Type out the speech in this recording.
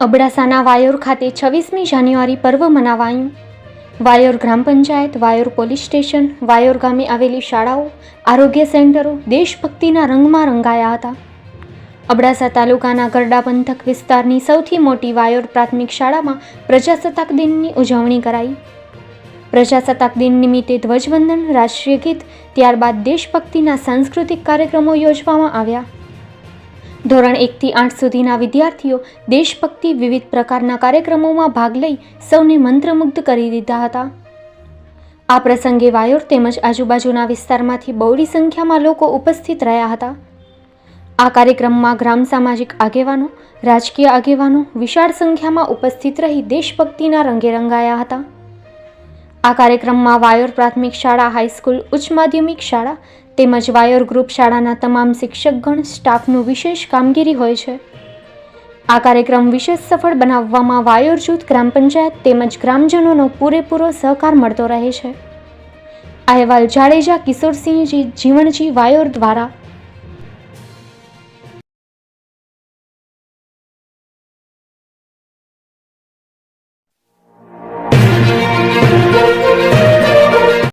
અબડાસાના વાયોર ખાતે છવ્વીસમી જાન્યુઆરી પર્વ મનાવાયું. વાયોર ગ્રામ પંચાયત, વાયોર પોલીસ સ્ટેશન, વાયોર ગામે આવેલી શાળાઓ, આરોગ્ય સેન્ટરો દેશભક્તિના રંગમાં રંગાયા હતા. અબડાસા તાલુકાના ગરડા પંથક વિસ્તારની સૌથી મોટી વાયોર પ્રાથમિક શાળામાં પ્રજાસત્તાક દિનની ઉજવણી કરાઈ. પ્રજાસત્તાક દિન નિમિત્તે ધ્વજવંદન, રાષ્ટ્રીય ગીત, ત્યારબાદ દેશભક્તિના સાંસ્કૃતિક કાર્યક્રમો યોજવામાં આવ્યા. ધોરણ એકથી આઠ સુધીના વિદ્યાર્થીઓ દેશભક્તિ વિવિધ પ્રકારના કાર્યક્રમોમાં ભાગ લઈ સૌને મંત્રમુગ્ધ કરી દીધા હતા. આ પ્રસંગે વાયોર તેમજ આજુબાજુના વિસ્તારમાંથી બહોળી સંખ્યામાં લોકો ઉપસ્થિત રહ્યા હતા. આ કાર્યક્રમમાં ગ્રામ સામાજિક આગેવાનો, રાજકીય આગેવાનો વિશાળ સંખ્યામાં ઉપસ્થિત રહી દેશભક્તિના રંગે રંગાયા હતા. આ કાર્યક્રમમાં વાયોર પ્રાથમિક શાળા, હાઈસ્કૂલ, ઉચ્ચ માધ્યમિક શાળા તેમજ વાયોર ગ્રુપ શાળાના તમામ શિક્ષકગણ, સ્ટાફનું વિશેષ કામગીરી હોય છે. આ કાર્યક્રમ વિશેષ સફળ બનાવવામાં વાયોર જૂથ, ગ્રામ પંચાયત તેમજ ગ્રામજનોનો પૂરેપૂરો સહકાર મળતો રહે છે. અહેવાલ જાડેજા કિશોરસિંહજી જીવણજી વાયોર દ્વારા